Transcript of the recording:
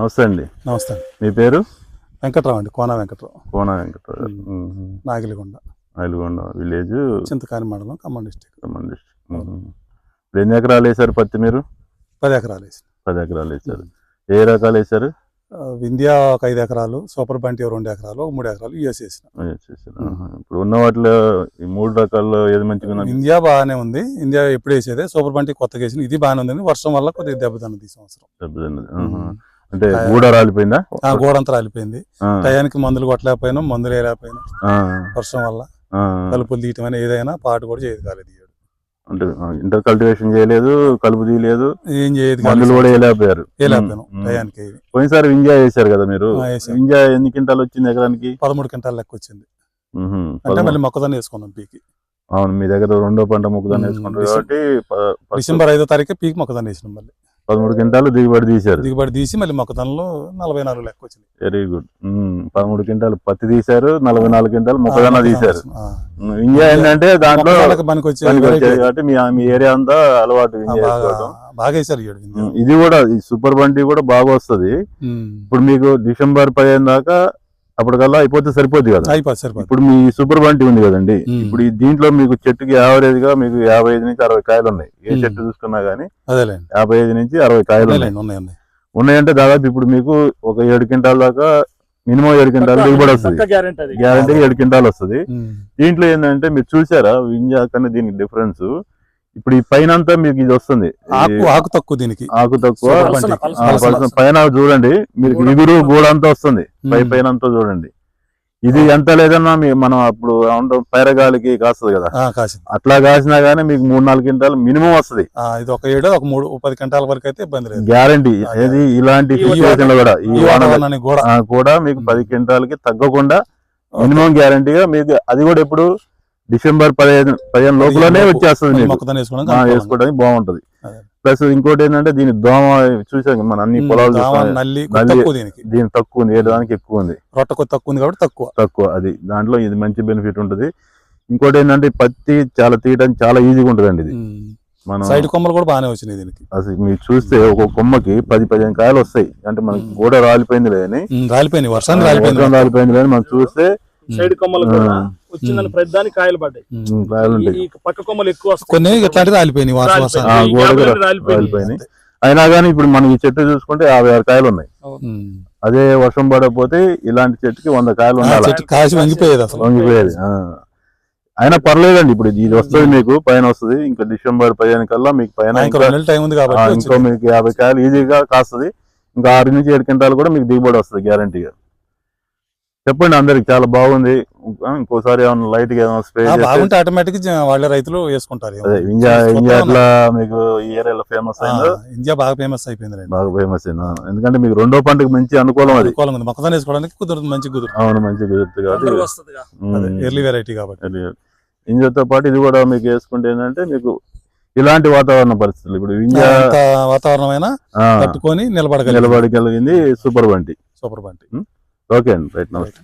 నమస్తే అండి. నమస్తే. మీ పేరు? వెంకట్రావు అండి Kona Venkatrao. Kona Venkatarao. Nagiligonda. Ailugonda village. Chintakani mandal Khammam district. Khammam district ఇప్పుడు ఎన్ని ఎకరాలు వేశారు పత్తి మీరు? పది ఎకరాలు వేసి పది ఎకరాలు వేశారు. ఏ రకాలు వేశారు? ఇండియా ఒక ఐదు ఎకరాలు సూపర్ బంటి రెండు ఎకరాలు ఒక మూడు ఎకరాలు యూఎస్. ఆహా. ఇప్పుడు ఉన్న వాటిలో ఈ మూడు రకాల్లో ఏది మంచిగా ఇండియా బాగానే ఉంది. ఇండియా ఎప్పుడు వేసేదే సూపర్ బంటి కొత్తగా వేసిన ఇది బాగానే ఉంది వర్షం వల్ల కొద్దిగా దెబ్బతిన్నది ఈ సంవత్సరం. దెబ్బతిన్నది. అంటే గూడ రాలిపోయిందా? ఆ గోడంతా రాలిపోయింది. టయానికి మందులు కొట్టలేకపోయినా మందులు వేయలేకపోయినా. వర్షం వల్ల. కలుపులు తీయటం అని ఏదైనా పాటు కూడా చేయదు కాలేదు. అంటే ఇంటర్ కల్టివేషన్ చేయలేదు కలుపు తీయలేదు ఏం చేయదు మందులు కూడా వేయలేకపోయారు. వేయలేకపోయాను. టయానికి. పోయినసారి వింజా వేశారు కదా మీరు? ఆ, వేశాం. వింజా ఎన్ని క్వింటాలు వచ్చింది ఎకరానికి? పదమూడు క్వింటాల లెక్క వచ్చింది. అంటే మళ్ళీ మొక్కదాన్ని వేసుకున్నాం పీకి. అవును మీ దగ్గర రెండో పంట మొక్కదాన్ని వేసుకుంటారు కాబట్టి డిసెంబర్ ఐదో తారీఖు పీక్ మొక్కదాన్ని వేసినాం మళ్ళీ. పదమూడు క్వింటాలు దిగుబడి తీశారు. దిగుబడి తీసి మళ్ళీ మొక్కదానిలో నలభై నాలుగు లెక్క వచ్చింది. వెరీ గుడ్ పదమూడు క్వింటాలు పత్తి తీశారు నలభై నాలుగు క్వింటాలు మొక్కజొన్న తీశారు. వింజా ఏంటంటే దాంట్లో కాబట్టి మీ ఏరియా అంతా అలవాటు బాగా ఇది కూడా సూపర్ బండి కూడా బాగా వస్తది. ఇప్పుడు మీకు డిసెంబర్ పదిహేను దాకా అప్పటికల్లా అయిపోతే సరిపోద్ది కదా. అయిపోతుంది సరిపోతుంది ఇప్పుడు మీ సూపర్ బంటి ఉంది కదండి. ఇప్పుడు ఈ దీంట్లో మీకు చెట్టుకి యావరేజ్గా మీకు యాభై ఐదు నుంచి అరవై కాయలు ఉన్నాయి. ఏ. చెట్టు చూసుకున్నా గానీ యాభై ఐదు నుంచి అరవై కాయలు ఉన్నాయి ఉన్నాయంటే దాదాపు ఇప్పుడు మీకు ఒక ఏడు క్వింటాల దాకా మినిమం ఏడు క్వింటాలు దిగుబడి వస్తుంది. గ్యారెంటీ ఏడు క్వింటాలు వస్తుంది. దీంట్లో ఏంటంటే మీరు చూసారా వింజా కన్నా దీనికి డిఫరెన్స్ ఇప్పుడు ఈ పైన అంతా మీకు ఇది వస్తుంది. ఆకు ఆకు తక్కువ దీనికి. ఆకు తక్కువ. పైన చూడండి మీరు గూడ. ఇగురు గూడ అంతా వస్తుంది. పై. పైన అంతా చూడండి. ఇది ఎంత లేదన్నా మీ మనం అప్పుడు పైరగాలికి కాస్తుంది కదా. అట్లా కాసినా గానీ మీకు మూడు నాలుగు క్వింటాలు మినిమం వస్తుంది. ఆ, ఇది ఒక ఏడు ఒక మూడు ఒక పది గంటల వరకు అయితే ఇబ్బంది లేదు. గ్యారంటీ. ఏది? ఇలాంటి ఈ సిచ్యువేషన్లో కూడా ఈ కూడా. మీకు పది క్వింటాలకి తగ్గకుండా మినిమం గ్యారంటీగా మీకు అది కూడా ఎప్పుడు డిసెంబర్ పదిహేను పదిహేను లోపలనే లోపు. వచ్చేస్తుంది. వేసుకోవడానికి బాగుంటది. ప్లస్ ఇంకోటి ఏంటంటే దీని దోమ చూసాం మన అన్ని పొలాలు దీని తక్కువ ఉంది ఏ దానికి ఎక్కువ ఉంది. తక్కువ ఉంది కాబట్టి తక్కువ. తక్కువ అది. దాంట్లో ఇది మంచి బెనిఫిట్ ఉంటుంది. ఇంకోటి ఏంటంటే పత్తి చాలా తీయడానికి చాలా ఈజీగా ఉంటుందండి ఇది. మనం సైడ్ కొమ్మలు కూడా బాగానే వచ్చినాయి దీనికి. అసలు మీరు చూస్తే ఒక కొమ్మకి పది పదిహేను కాయలు వస్తాయి. అంటే మనకి. గోడ రాలిపోయింది లేదని. ఉమ్, రాలిపోయినాయి. వర్షానికి రాలిపోయింది వర్షం రాలిపోయింది లేదని మనం చూస్తే సైడ్ కొమ్మలు. వచ్చిందని ఉమ్. ప్రతిదానికి కాయలు పడ్డాయి. ఈ- పక్క కొమ్మలు ఎక్కువ. కొన్ని రాలిపోయినాయి. రాలిపోయినాయి. అయినా కానీ ఇప్పుడు మనం ఈ చెట్టు చూసుకుంటే యాభై ఆరు కాయలు ఉన్నాయి. అదే వర్షం పడకపోతే ఇలాంటి చెట్టుకి వంద కాయలు ఉండాలి. వంగిపోయేది అసలు. వంగిపోయేది ఆ. అయినా పర్లేదండి ఇప్పుడు ఇది వస్తుంది మీకు పైన వస్తుంది. ఇంకా డిసెంబర్ పదిహేను కల్లా మీకు పైన ఇంకా. మీకు యాభై కాయలు ఈజీగా కాస్తుంది. ఇంకా ఆరు నుంచి ఏడు క్వింటాలు కూడా మీకు దిగుబడి వస్తుంది గ్యారంటీగా. చెప్పండి అందరికి చాలా బాగుంది. ఇంకోసారి ఏమైనా లైట్గా స్ప్రే బాగుంటే ఆటోమేటిక్ వాళ్ళే రైతులు వేసుకుంటారు ఎట్లా మీకు ఈ ఏరియాలో ఫేమస్ అయిందో? ఇండియా బాగా ఫేమస్ అయిపోయింది రండి బాగా ఫేమస్ అయింది. ఎందుకంటే మీకు రెండో పంటకు మంచి అనుకూలం అది. అనుకూలంగా ఉంది. మొక్కదాన్ని వేసుకోవడానికి కుదురుతుంది మంచి కుదురుతుంది. అవును మంచి కుదురుతుంది కాబట్టి. ఎర్లీ వెరైటీ కాబట్టి. ఇంజతో పాటు ఇది కూడా మీకు వేసుకుంటే ఏంటంటే మీకు ఇలాంటి వాతావరణ పరిస్థితులు. ఇప్పుడు వాతావరణమైనా తట్టుకొని నిలబడగలిగింది. నిలబడగలిగింది super Bunty. Super Bunty. Okay అండి రైట్ నమస్తే.